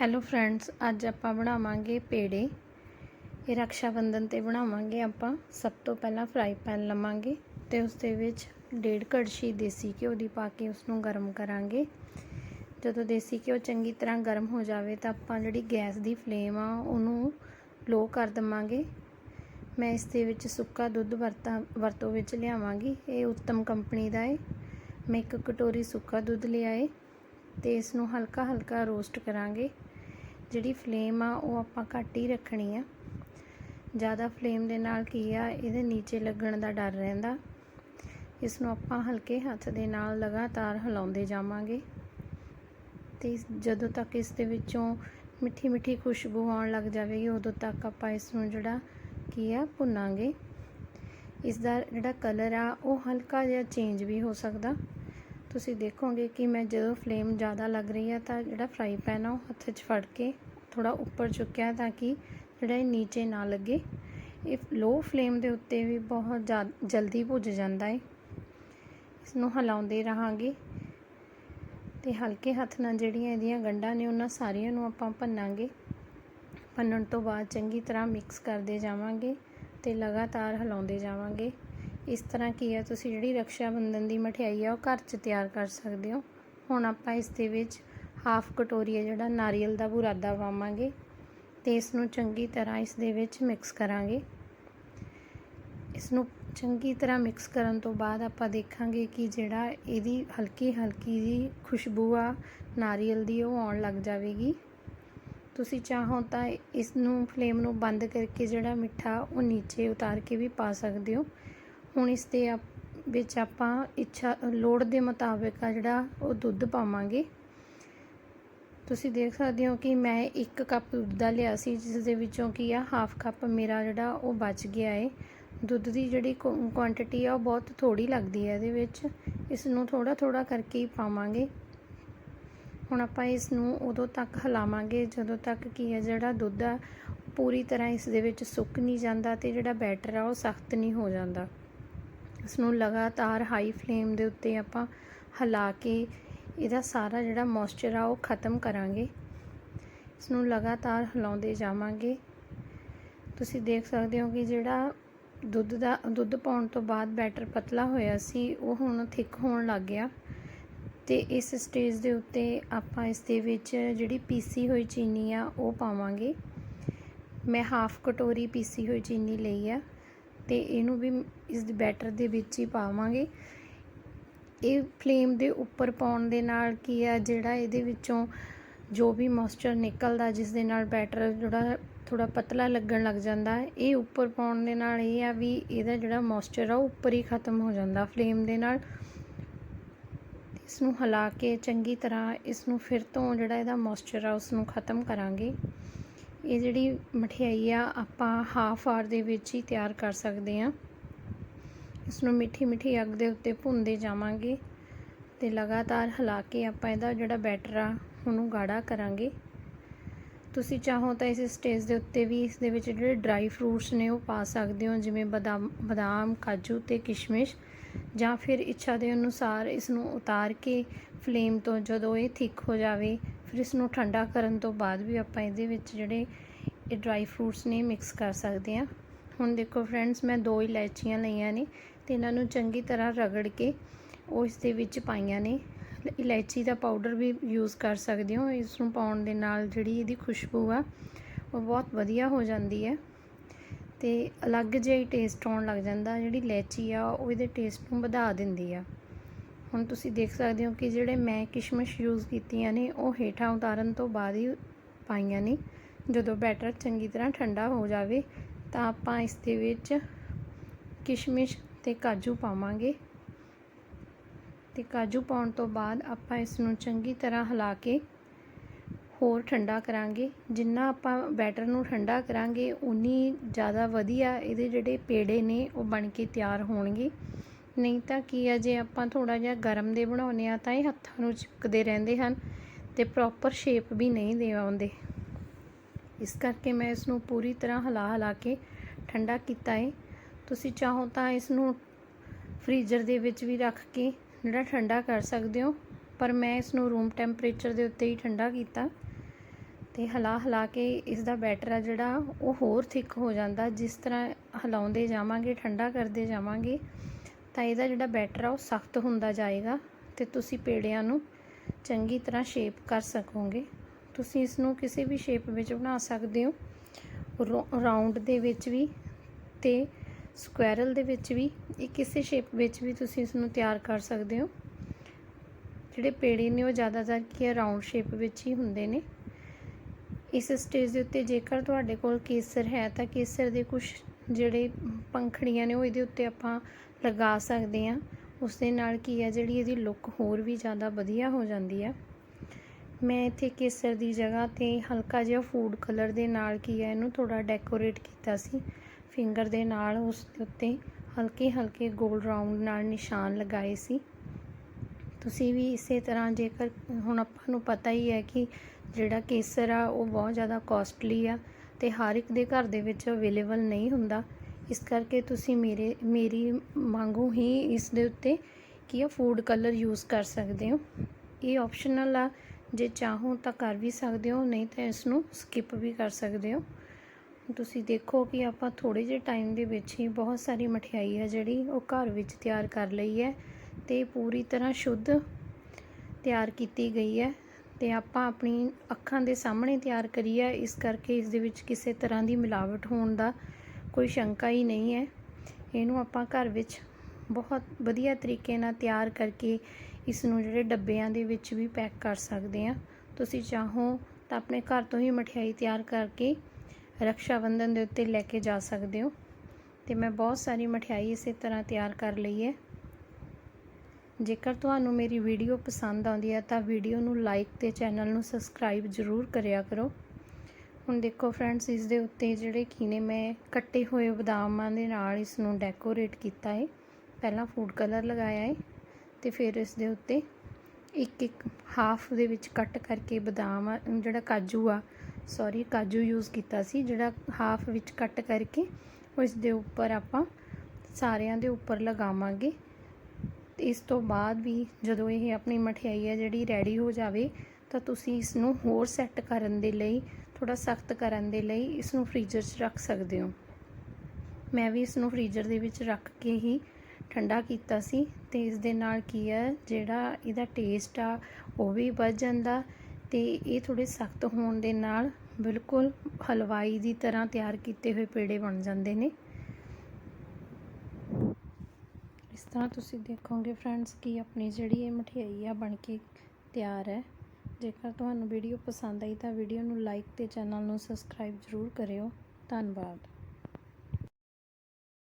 Hello friends ਅੱਜ ਆਪਾਂ ਬਣਾਵਾਂਗੇ ਪੇੜੇ। ਇਹ ਰੱਖਿਆ ਬੰਧਨ ਤੇ ਬਣਾਵਾਂਗੇ ਆਪਾਂ। ਸਭ ਤੋਂ ਪਹਿਲਾਂ ਫਰਾਈ ਪੈਨ ਲਵਾਂਗੇ ਤੇ ਉਸ ਦੇ ਵਿੱਚ ਡੇਢ ਕੜਛੀ ਦੇਸੀ ਘਿਓ ਦੀ ਪਾ ਕੇ ਉਸ ਨੂੰ ਗਰਮ ਕਰਾਂਗੇ। ਜਦੋਂ ਦੇਸੀ ਘਿਓ ਚੰਗੀ ਤਰ੍ਹਾਂ ਗਰਮ ਹੋ ਜਾਵੇ ਤਾਂ ਆਪਾਂ ਜਿਹੜੀ ਗੈਸ ਦੀ ਫਲੇਮ ਆ, ਉਹਨੂੰ ਲੋ ਕਰ ਦਵਾਂਗੇ। ਮੈਂ ਇਸ ਦੇ ਵਿੱਚ ਸੁੱਕਾ ਦੁੱਧ ਵਰਤਾ, ਵਰਤੋਂ ਵਿੱਚ ਲਿਆਵਾਂਗੀ। ਇਹ ਉੱਤਮ ਕੰਪਨੀ ਦਾ ਹੈ ਮੈਂ ਇੱਕ ਕਟੋਰੀ ਸੁੱਕਾ ਦੁੱਧ ਲਿਆ ਹੈ ਤੇ ਇਸ ਨੂੰ ਹਲਕਾ ਹਲਕਾ ਰੋਸਟ ਕਰਾਂਗੇ। ਜਿਹੜੀ ਫਲੇਮ ਆ, ਉਹ ਆਪਾਂ ਘੱਟ ਹੀ ਰੱਖਣੀ ਆ। ਜ਼ਿਆਦਾ ਫਲੇਮ ਦੇ ਨਾਲ ਕੀ ਆ, ਇਹਦੇ ਨੀਚੇ ਲੱਗਣ ਦਾ ਡਰ ਰਹਿੰਦਾ। ਇਸ ਨੂੰ ਆਪਾਂ ਹਲਕੇ ਹੱਥ ਦੇ ਨਾਲ ਲਗਾਤਾਰ ਹਿਲਾਉਂਦੇ ਜਾਵਾਂਗੇ। ਤੇ ਜਦੋਂ ਤੱਕ ਇਸ ਦੇ ਵਿੱਚੋਂ ਮਿੱਠੀ ਮਿੱਠੀ ਖੁਸ਼ਬੂ ਆਉਣ ਲੱਗ ਜਾਵੇਗੀ, ਉਦੋਂ ਤੱਕ ਆਪਾਂ ਇਸ ਨੂੰ ਜਿਹੜਾ ਕੀ ਆ, ਭੁੰਨਾਂਗੇ। ਇਸ ਦਾ ਜਿਹੜਾ ਕਲਰ ਆ, ਉਹ ਹਲਕਾ ਜਿਹਾ ਚੇਂਜ ਵੀ ਹੋ ਸਕਦਾ। ਤੁਸੀਂ ਦੇਖੋਗੇ ਕਿ ਮੈਂ ਜਦੋਂ ਫਲੇਮ ਜ਼ਿਆਦਾ ਲੱਗ ਰਹੀ ਹੈ ਤਾਂ ਜਿਹੜਾ ਫਰਾਈ ਪੈਨ ਆ ਉਹ ਹੱਥ 'ਚ ਫੜ ਕੇ ਥੋੜਾ ਉੱਪਰ ਚੁੱਕਿਆ ਤਾਂ ਕਿ ਜਿਹੜਾ ਇਹ ਨੀਚੇ ਨਾ ਲੱਗੇ। ਇਹ ਲੋ ਫਲੇਮ ਦੇ ਉੱਤੇ ਵੀ ਬਹੁਤ ਜਲਦੀ ਭੁੱਜ ਜਾਂਦਾ ਹੈ ਇਸ ਨੂੰ ਹਿਲਾਉਂਦੇ ਰਹਾਂਗੇ ਤੇ ਹਲਕੇ ਹੱਥ ਨਾਲ ਜਿਹੜੀਆਂ ਇਹਦੀਆਂ ਗੰਢਾਂ ਨੇ ਉਹਨਾਂ ਸਾਰੀਆਂ ਨੂੰ ਆਪਾਂ ਭੰਨਾਂਗੇ। ਭੰਨਣ ਤੋਂ ਬਾਅਦ ਚੰਗੀ ਤਰ੍ਹਾਂ ਮਿਕਸ ਕਰਦੇ ਜਾਵਾਂਗੇ ਤੇ ਲਗਾਤਾਰ ਹਿਲਾਉਂਦੇ ਜਾਵਾਂਗੇ। ਇਸ ਤਰ੍ਹਾਂ ਕੀ ਹੈ ਤੁਸੀਂ ਜਿਹੜੀ ਰੱਖਿਆ ਬੰਧਨ ਦੀ ਮਠਿਆਈ ਆ, ਉਹ ਘਰ 'ਚ ਤਿਆਰ ਕਰ ਸਕਦੇ ਹੋ। ਹੁਣ ਆਪਾਂ ਇਸ ਦੇ ਵਿੱਚ ਹਾਫ ਕਟੋਰੀ ਹੈ ਜਿਹੜਾ ਨਾਰੀਅਲ ਦਾ ਬੁਰਾਦਾ ਪਾਵਾਂਗੇ ਤੇ ਇਸ ਨੂੰ ਚੰਗੀ ਤਰ੍ਹਾਂ ਇਸ ਦੇ ਵਿੱਚ ਮਿਕਸ ਕਰਾਂਗੇ। ਇਸ ਨੂੰ ਚੰਗੀ ਤਰ੍ਹਾਂ ਮਿਕਸ ਕਰਨ ਤੋਂ ਬਾਅਦ ਆਪਾਂ ਦੇਖਾਂਗੇ ਕਿ ਜਿਹੜਾ ਇਹਦੀ ਹਲਕੀ ਹਲਕੀ ਜੀ ਖੁਸ਼ਬੂ ਆ, ਨਾਰੀਅਲ ਦੀ, ਉਹ ਆਉਣ ਲੱਗ ਜਾਵੇਗੀ। ਤੁਸੀਂ ਚਾਹੋ ਤਾਂ ਇਸ ਨੂੰ ਫਲੇਮ ਨੂੰ ਬੰਦ ਕਰਕੇ ਜਿਹੜਾ ਮਿੱਠਾ ਉਹ ਨੀਚੇ ਉਤਾਰ ਕੇ ਵੀ ਪਾ ਸਕਦੇ ਹੋ। ਹੁਣ ਇਸ ਦੇ ਵਿੱਚ ਆਪਾਂ ਇੱਛਾ, ਲੋੜ ਦੇ ਮੁਤਾਬਿਕ ਆ ਜਿਹੜਾ ਉਹ ਦੁੱਧ ਪਾਵਾਂਗੇ। ਤੁਸੀਂ ਦੇਖ ਸਕਦੇ ਹੋ ਕਿ ਮੈਂ 1 ਕੱਪ ਦੁੱਧ ਦਾ ਲਿਆ ਸੀ ਜਿਸ ਦੇ ਵਿੱਚੋਂ ਕੀ ਆ, ਹਾਫ ਕੱਪ ਮੇਰਾ ਜਿਹੜਾ ਉਹ ਬਚ ਗਿਆ ਏ। ਦੁੱਧ ਦੀ ਜਿਹੜੀ ਕੁਆਂਟੀਟੀ ਆ ਉਹ ਬਹੁਤ ਥੋੜੀ ਲੱਗਦੀ ਹੈ ਇਹਦੇ ਵਿੱਚ। ਇਸ ਨੂੰ ਥੋੜਾ ਥੋੜਾ ਕਰਕੇ ਹੀ ਪਾਵਾਂਗੇ। ਹੁਣ ਆਪਾਂ ਇਸ ਨੂੰ ਉਦੋਂ ਤੱਕ ਹਿਲਾਵਾਂਗੇ ਜਦੋਂ ਤੱਕ ਕੀ ਹੈ ਜਿਹੜਾ ਦੁੱਧ ਆ, ਪੂਰੀ ਤਰ੍ਹਾਂ ਇਸ ਦੇ ਵਿੱਚ ਸੁੱਕ ਨਹੀਂ ਜਾਂਦਾ ਤੇ ਜਿਹੜਾ ਬੈਟਰ ਆ ਉਹ ਸਖਤ ਨਹੀਂ ਹੋ ਜਾਂਦਾ। ਇਸਨੂੰ ਲਗਾਤਾਰ ਹਾਈ ਫਲੇਮ ਦੇ ਉੱਤੇ ਆਪਾਂ ਹਿਲਾ ਕੇ ਇਹਦਾ ਸਾਰਾ ਜਿਹੜਾ ਮੋਇਸਚਰ ਆ ਉਹ ਖਤਮ ਕਰਾਂਗੇ। ਇਸ ਨੂੰ ਲਗਾਤਾਰ ਹਿਲਾਉਂਦੇ ਜਾਵਾਂਗੇ। ਤੁਸੀਂ ਦੇਖ ਸਕਦੇ ਹੋ ਕਿ ਜਿਹੜਾ ਦੁੱਧ ਦਾ, ਦੁੱਧ ਪਾਉਣ ਤੋਂ ਬਾਅਦ ਬੈਟਰ ਪਤਲਾ ਹੋਇਆ ਸੀ, ਉਹ ਹੁਣ ਥਿਕ ਹੋਣ ਲੱਗ ਗਿਆ। ਤੇ ਇਸ ਸਟੇਜ ਦੇ ਉੱਤੇ ਆਪਾਂ ਇਸ ਦੇ ਵਿੱਚ ਜਿਹੜੀ ਪੀਸੀ ਹੋਈ ਚੀਨੀ ਆ, ਉਹ ਪਾਵਾਂਗੇ। ਮੈਂ ਹਾਫ ਕਟੋਰੀ ਪੀਸੀ ਹੋਈ ਚੀਨੀ ਲਈ ਆ। ਤੇ ਇਹਨੂੰ ਵੀ ਇਸ ਦੇ ਬੈਟਰ ਦੇ ਵਿੱਚ ਹੀ ਪਾਵਾਂਗੇ। ਇਹ ਫਲੇਮ ਦੇ ਉੱਪਰ ਪਾਉਣ ਦੇ ਨਾਲ ਕੀ ਆ, ਜਿਹੜਾ ਇਹਦੇ ਵਿੱਚੋਂ ਜੋ ਵੀ ਮੋਇਸਚਰ ਨਿਕਲਦਾ, ਜਿਸ ਦੇ ਨਾਲ ਬੈਟਰ ਜਿਹੜਾ ਥੋੜਾ ਪਤਲਾ ਲੱਗਣ ਲੱਗ ਜਾਂਦਾ, ਇਹ ਉੱਪਰ ਪਾਉਣ ਦੇ ਨਾਲ ਇਹ ਆ ਵੀ ਇਹਦਾ ਜਿਹੜਾ ਮੋਇਸਚਰ ਆ, ਉਹ ਉੱਪਰ ਹੀ ਖਤਮ ਹੋ ਜਾਂਦਾ ਫਲੇਮ ਦੇ ਨਾਲ। ਇਸ ਨੂੰ ਹਿਲਾ ਕੇ ਚੰਗੀ ਤਰ੍ਹਾਂ ਇਸ ਨੂੰ ਫਿਰ ਤੋਂ ਜਿਹੜਾ ਇਹਦਾ ਮੋਇਸਚਰ ਆ, ਉਸ ਨੂੰ ਖਤਮ ਕਰਾਂਗੇ। ਇਹ ਜਿਹੜੀ ਮਠਿਆਈ ਆ, ਆਪਾਂ ਹਾਫ ਆਰ ਦੇ ਵਿੱਚ ਹੀ ਤਿਆਰ ਕਰ ਸਕਦੇ ਆ ਇਸ ਨੂੰ ਮਿੱਠੀ ਮਿੱਠੀ ਅੱਗ ਦੇ ਉੱਤੇ ਭੁੰਨਦੇ ਜਾਵਾਂਗੇ ਤੇ ਲਗਾਤਾਰ ਹਿਲਾ ਕੇ ਆਪਾਂ ਇਹਦਾ ਜਿਹੜਾ ਬੈਟਰ ਆ, ਉਹਨੂੰ ਗਾੜਾ ਕਰਾਂਗੇ। ਤੁਸੀਂ ਚਾਹੋ ਤਾਂ ਇਸ ਸਟੇਜ ਦੇ ਉੱਤੇ ਵੀ ਇਸ ਦੇ ਵਿੱਚ ਜਿਹੜੇ ਡਰਾਈ ਫਰੂਟਸ ਨੇ, ਉਹ ਪਾ ਸਕਦੇ ਹੋ, ਜਿਵੇਂ ਬਦਾਮ ਬਦਾਮ, ਕਾਜੂ ਤੇ ਕਿਸ਼ਮਿਸ਼। ਜਾਂ ਫਿਰ ਇੱਛਾ ਦੇ ਅਨੁਸਾਰ ਇਸ ਨੂੰ ਉਤਾਰ ਕੇ ਫਲੇਮ ਤੋਂ ਜਦੋਂ ਇਹ ਥਿਕ ਹੋ ਜਾਵੇ ਫਿਰ ਇਸ ਨੂੰ ਠੰਡਾ ਕਰਨ ਤੋਂ ਬਾਅਦ ਵੀ ਆਪਾਂ ਇਹਦੇ ਵਿੱਚ ਜਿਹੜੇ ਇਹ ਡਰਾਈ ਫਰੂਟਸ ਨੇ ਮਿਕਸ ਕਰ ਸਕਦੇ ਹਾਂ। ਹੁਣ ਦੇਖੋ ਫਰੈਂਡਸ ਮੈਂ ਦੋ ਇਲਾਇਚੀਆਂ ਲਈਆਂ ਨੇ ਤੇ ਇਹਨਾਂ ਨੂੰ ਚੰਗੀ ਤਰ੍ਹਾਂ ਰਗੜ ਕੇ ਉਹ ਇਸ ਦੇ ਵਿੱਚ ਪਾਈਆਂ ਨੇ। ਇਲਾਇਚੀ ਦਾ ਪਾਊਡਰ ਵੀ ਯੂਜ਼ ਕਰ ਸਕਦੇ ਹੋ, ਇਸ ਨੂੰ ਪਾਉਣ ਦੇ ਨਾਲ ਜਿਹੜੀ ਇਹਦੀ ਖੁਸ਼ਬੂ ਆ, ਉਹ ਬਹੁਤ ਵਧੀਆ ਹੋ ਜਾਂਦੀ ਹੈ। ਤੇ ਅਲੱਗ ਜਿਹਾ ਹੀ ਟੇਸਟ ਆਉਣ ਲੱਗ ਜਾਂਦਾ, ਜਿਹੜੀ ਇਲਾਇਚੀ ਆ, ਉਹ ਇਹਦੇ ਟੇਸਟ ਨੂੰ ਵਧਾ ਦਿੰਦੀ ਆ। ਹੁਣ ਤੁਸੀਂ ਦੇਖ ਸਕਦੇ ਹੋ ਕਿ ਜਿਹੜੇ ਮੈਂ ਕਿਸ਼ਮਿਸ਼ ਯੂਜ਼ ਕੀਤੀਆਂ ਨੇ, ਉਹ ਹੇਠਾਂ ਉਤਾਰਨ ਤੋਂ ਬਾਅਦ ਹੀ ਪਾਈਆਂ ਨੇ। ਜਦੋਂ ਬੈਟਰ ਚੰਗੀ ਤਰ੍ਹਾਂ ਠੰਡਾ ਹੋ ਜਾਵੇ, ਤਾਂ ਆਪਾਂ ਇਸ ਦੇ ਵਿੱਚ ਕਿਸ਼ਮਿਸ਼ ਤੇ ਕਾਜੂ ਪਾਵਾਂਗੇ। ਤੇ ਕਾਜੂ ਪਾਉਣ ਤੋਂ ਬਾਅਦ ਆਪਾਂ ਇਸ ਨੂੰ ਚੰਗੀ ਤਰ੍ਹਾਂ ਹਿਲਾ ਕੇ ਹੋਰ ਠੰਡਾ ਕਰਾਂਗੇ। ਜਿੰਨਾ ਆਪਾਂ ਬੈਟਰ ਨੂੰ ਠੰਡਾ ਕਰਾਂਗੇ ਉਨੀ ਜ਼ਿਆਦਾ ਵਧੀਆ ਇਹਦੇ ਜਿਹੜੇ ਪੇੜੇ ਨੇ, ਉਹ ਬਣ ਕੇ ਤਿਆਰ ਹੋਣਗੇ। ਨਹੀਂ ਤਾਂ ਕੀ ਆ, ਜੇ ਆਪਾਂ ਥੋੜਾ ਜਿਹਾ ਗਰਮ ਦੇ ਬਣਾਉਨੇ ਆ ਤਾਂ ਇਹ ਹੱਥਾਂ ਨੂੰ ਚਿਪਕਦੇ ਰਹਿੰਦੇ ਹਨ ਤੇ ਪ੍ਰੋਪਰ ਸ਼ੇਪ ਵੀ ਨਹੀਂ ਦੇ ਆਉਂਦੇ। ਇਸ ਕਰਕੇ ਮੈਂ ਇਸ ਨੂੰ ਪੂਰੀ ਤਰ੍ਹਾਂ ਹਿਲਾ ਹਿਲਾ ਕੇ ਠੰਡਾ ਕੀਤਾ ਹੈ ਤੁਸੀਂ ਚਾਹੋ ਤਾਂ ਇਸ ਨੂੰ ਫ੍ਰੀਜ਼ਰ ਦੇ ਵਿੱਚ ਵੀ ਰੱਖ ਕੇ ਜਿਹੜਾ ਠੰਡਾ ਕਰ ਸਕਦੇ ਹੋ, ਪਰ ਮੈਂ ਇਸ ਨੂੰ ਰੂਮ ਟੈਂਪਰੇਚਰ ਦੇ ਉੱਤੇ ਹੀ ਠੰਡਾ ਕੀਤਾ ਤੇ ਹਿਲਾ ਹਿਲਾ ਕੇ ਇਸ ਦਾ ਬੈਟਰ ਆ ਜਿਹੜਾ ਉਹ ਹੋਰ ਥਿਕ ਹੋ ਜਾਂਦਾ। ਜਿਸ ਤਰ੍ਹਾਂ ਹਿਲਾਉਂਦੇ ਜਾਵਾਂਗੇ, ਠੰਡਾ ਕਰਦੇ ਜਾਵਾਂਗੇ ਤਾਂ ਇਹਦਾ ਜਿਹੜਾ ਬੈਟਰ ਆ ਉਹ ਸਖਤ ਹੁੰਦਾ ਜਾਏਗਾ ਤੇ ਤੁਸੀਂ ਪੇੜਿਆਂ ਨੂੰ ਚੰਗੀ ਤਰ੍ਹਾਂ ਸ਼ੇਪ ਕਰ ਸਕੋਗੇ। ਤੁਸੀਂ ਇਸ ਨੂੰ ਕਿਸੇ ਵੀ ਸ਼ੇਪ ਵਿੱਚ ਬਣਾ ਸਕਦੇ ਹੋ। ਰਾਉਂਡ ਦੇ ਵਿੱਚ ਵੀ ਤੇ ਸਕੁਐਰਲ ਦੇ ਵਿੱਚ ਵੀ, ਇਹ ਕਿਸੇ ਸ਼ੇਪ ਵਿੱਚ ਵੀ ਤੁਸੀਂ ਇਸ ਨੂੰ ਤਿਆਰ ਕਰ ਸਕਦੇ ਹੋ। ਜਿਹੜੇ ਪੇੜੇ ਨੇ ਉਹ ਜ਼ਿਆਦਾਤਰ ਕੀ ਰਾਉਂਡ ਸ਼ੇਪ ਵਿੱਚ ਹੀ ਹੁੰਦੇ ਨੇ। ਇਸ ਸਟੇਜ ਦੇ ਉੱਤੇ ਜੇਕਰ ਤੁਹਾਡੇ ਕੋਲ ਕੇਸਰ ਹੈ ਤਾਂ ਕੇਸਰ ਦੇ ਕੁਝ ਜਿਹੜੇ ਪੰਖੜੀਆਂ ਨੇ ਉਹ ਇਹਦੇ ਉੱਤੇ ਆਪਾਂ ਲਗਾ ਸਕਦੇ ਹਾਂ ਉਸ ਦੇ ਨਾਲ ਕੀ ਹੈ, ਜਿਹੜੀ ਇਹਦੀ ਲੁੱਕ ਹੋਰ ਵੀ ਜ਼ਿਆਦਾ ਵਧੀਆ ਹੋ ਜਾਂਦੀ ਆ ਮੈਂ ਇੱਥੇ ਕੇਸਰ ਦੀ ਜਗ੍ਹਾ ਤੇ ਹਲਕਾ ਜਿਹਾ ਫੂਡ ਕਲਰ ਦੇ ਨਾਲ ਕੀ ਹੈ, ਇਹਨੂੰ ਥੋੜਾ ਡੈਕੋਰੇਟ ਕੀਤਾ ਸੀ। ਫਿੰਗਰ ਦੇ ਨਾਲ ਉਸ ਦੇ ਉੱਤੇ ਹਲਕੇ ਹਲਕੇ 골ਡ ਰਾਉਂਡ ਨਾਲ ਨਿਸ਼ਾਨ ਲਗਾਏ ਸੀ। ਤੁਸੀਂ ਵੀ ਇਸੇ ਤਰ੍ਹਾਂ ਜੇਕਰ, ਹੁਣ ਆਪਾਂ ਨੂੰ ਪਤਾ ਹੀ ਹੈ ਕਿ ਜਿਹੜਾ ਕੇਸਰ ਆ, ਉਹ ਬਹੁਤ ਜ਼ਿਆਦਾ ਕਾਸਟਲੀ ਆ ਤੇ ਹਰ ਇੱਕ ਦੇ ਘਰ ਦੇ ਵਿੱਚ ਅਵੇਲੇਬਲ ਨਹੀਂ ਹੁੰਦਾ। ਇਸ ਕਰਕੇ ਤੁਸੀਂ ਮੇਰੇ, ਮੇਰੀ ਵਾਂਗੂ ਹੀ ਇਸ ਦੇ ਉੱਤੇ ਕੀ ਆ ਫੂਡ ਕਲਰ ਯੂਜ਼ ਕਰ ਸਕਦੇ ਹੋ। ਇਹ ਆਪਸ਼ਨਲ ਆ, ਜੇ ਚਾਹੋ ਤਾਂ ਕਰ ਵੀ ਸਕਦੇ ਹੋ, ਨਹੀਂ ਤਾਂ ਇਸ ਨੂੰ ਸਕਿਪ ਵੀ ਕਰ ਸਕਦੇ ਹੋ। ਤੁਸੀਂ ਦੇਖੋ ਕਿ ਆਪਾਂ ਥੋੜੇ ਜਿਹੇ ਟਾਈਮ ਦੇ ਵਿੱਚ ਹੀ ਬਹੁਤ ਸਾਰੀ ਮਠਿਆਈ ਹੈ ਜਿਹੜੀ ਉਹ ਘਰ ਵਿੱਚ ਤਿਆਰ ਕਰ ਲਈ ਹੈ ਤੇ ਪੂਰੀ ਤਰ੍ਹਾਂ ਸ਼ੁੱਧ ਤਿਆਰ ਕੀਤੀ ਗਈ ਹੈ ਤੇ ਆਪਾਂ ਆਪਣੀ ਅੱਖਾਂ ਦੇ ਸਾਹਮਣੇ ਤਿਆਰ ਕਰੀ ਹੈ। ਇਸ ਕਰਕੇ ਇਸ ਦੇ ਵਿੱਚ ਕਿਸੇ ਤਰ੍ਹਾਂ ਦੀ ਮਿਲਾਵਟ ਹੋਣ ਦਾ ਕੋਈ ਸ਼ੰਕਾ ਹੀ ਨਹੀਂ ਹੈ। ਇਹਨੂੰ ਆਪਾਂ ਘਰ ਵਿੱਚ ਬਹੁਤ ਵਧੀਆ ਤਰੀਕੇ ਨਾਲ ਤਿਆਰ ਕਰਕੇ ਇਸ ਨੂੰ ਜਿਹੜੇ ਡੱਬਿਆਂ ਦੇ ਵਿੱਚ ਵੀ ਪੈਕ ਕਰ ਸਕਦੇ ਆ ਤੁਸੀਂ ਚਾਹੋ ਤਾਂ ਆਪਣੇ ਘਰ ਤੋਂ ਹੀ ਮਠਿਆਈ ਤਿਆਰ ਕਰਕੇ ਰਕਸ਼ਾ ਬੰਧਨ ਦੇ ਉੱਤੇ ਲੈ ਕੇ ਜਾ ਸਕਦੇ ਹੋ। ਤੇ ਮੈਂ ਬਹੁਤ ਸਾਰੀ ਮਠਿਆਈ ਇਸੇ ਤਰ੍ਹਾਂ ਤਿਆਰ ਕਰ ਲਈ ਹੈ। ਜੇਕਰ ਤੁਹਾਨੂੰ ਮੇਰੀ ਵੀਡੀਓ ਪਸੰਦ ਆਉਂਦੀ ਹੈ ਤਾਂ ਵੀਡੀਓ ਨੂੰ ਲਾਈਕ ਤੇ ਚੈਨਲ ਨੂੰ ਸਬਸਕ੍ਰਾਈਬ ਜ਼ਰੂਰ ਕਰਿਆ ਕਰੋ। ਹੁਣ ਦੇਖੋ ਫਰੈਂਡਸ ਇਸ ਦੇ ਉੱਤੇ ਜਿਹੜੇ ਕੀ ਨੇ ਮੈਂ ਕੱਟੇ ਹੋਏ ਬਦਾਮਾਂ ਦੇ ਨਾਲ ਇਸ ਨੂੰ ਡੈਕੋਰੇਟ ਕੀਤਾ ਹੈ ਪਹਿਲਾਂ ਫੂਡ ਕਲਰ ਲਗਾਇਆ ਹੈ ਤੇ ਫਿਰ ਇਸ ਦੇ ਉੱਤੇ ਇੱਕ ਇੱਕ ਹਾਫ ਦੇ ਵਿੱਚ ਕੱਟ ਕਰਕੇ ਬਦਾਮ ਆ, ਜਿਹੜਾ ਕਾਜੂ ਆ ਸੌਰੀ ਕਾਜੂ ਯੂਜ਼ ਕੀਤਾ ਸੀ ਜਿਹੜਾ ਹਾਫ ਵਿੱਚ ਕੱਟ ਕਰਕੇ ਉਹ ਇਸ ਦੇ ਉੱਪਰ ਆਪਾਂ ਸਾਰਿਆਂ ਦੇ ਉੱਪਰ ਲਗਾਵਾਂਗੇ। ਤੇ ਇਸ ਤੋਂ ਬਾਅਦ ਵੀ ਜਦੋਂ ਇਹ ਆਪਣੀ ਮਠਿਆਈ ਹੈ ਜਿਹੜੀ ਰੈਡੀ ਹੋ ਜਾਵੇ ਤਾਂ ਤੁਸੀਂ ਇਸ ਨੂੰ ਹੋਰ ਸੈੱਟ ਕਰਨ ਦੇ ਲਈ ਥੋੜਾ ਸਖਤ ਕਰਨ ਦੇ ਲਈ ਇਸ ਨੂੰ ਫ੍ਰੀਜ਼ਰ 'ਚ ਰੱਖ ਸਕਦੇ ਹੋ। ਮੈਂ ਵੀ ਇਸ ਨੂੰ ਫ੍ਰੀਜ਼ਰ ਦੇ ਵਿੱਚ ਰੱਖ ਕੇ ਹੀ ਠੰਡਾ ਕੀਤਾ ਸੀ ਤੇ ਇਸ ਦੇ ਨਾਲ ਕੀ ਹੈ, ਜਿਹੜਾ ਇਹਦਾ ਟੇਸਟ ਆ, ਉਹ ਵੀ ਵੱਧ ਜਾਂਦਾ ਤੇ ਇਹ ਥੋੜੇ ਸਖਤ ਹੋਣ ਦੇ ਨਾਲ ਬਿਲਕੁਲ ਹਲਵਾਈ ਦੀ ਤਰ੍ਹਾਂ ਤਿਆਰ ਕੀਤੇ ਹੋਏ ਪੇੜੇ ਬਣ ਜਾਂਦੇ ਨੇ। ਇਸ ਤਰ੍ਹਾਂ ਤੁਸੀਂ ਦੇਖੋਗੇ ਫਰੈਂਡਸ ਕਿ ਆਪਣੀ ਜਿਹੜੀ ਇਹ ਮਠਿਆਈ ਆ ਬਣ ਕੇ ਤਿਆਰ ਹੈ। ਜੇਕਰ ਤੁਹਾਨੂੰ ਵੀਡੀਓ ਪਸੰਦ ਆਈ ਤਾਂ ਵੀਡੀਓ ਨੂੰ ਲਾਈਕ ਅਤੇ ਚੈਨਲ ਨੂੰ ਸਬਸਕ੍ਰਾਈਬ ਜ਼ਰੂਰ ਕਰਿਓ। ਧੰਨਵਾਦ।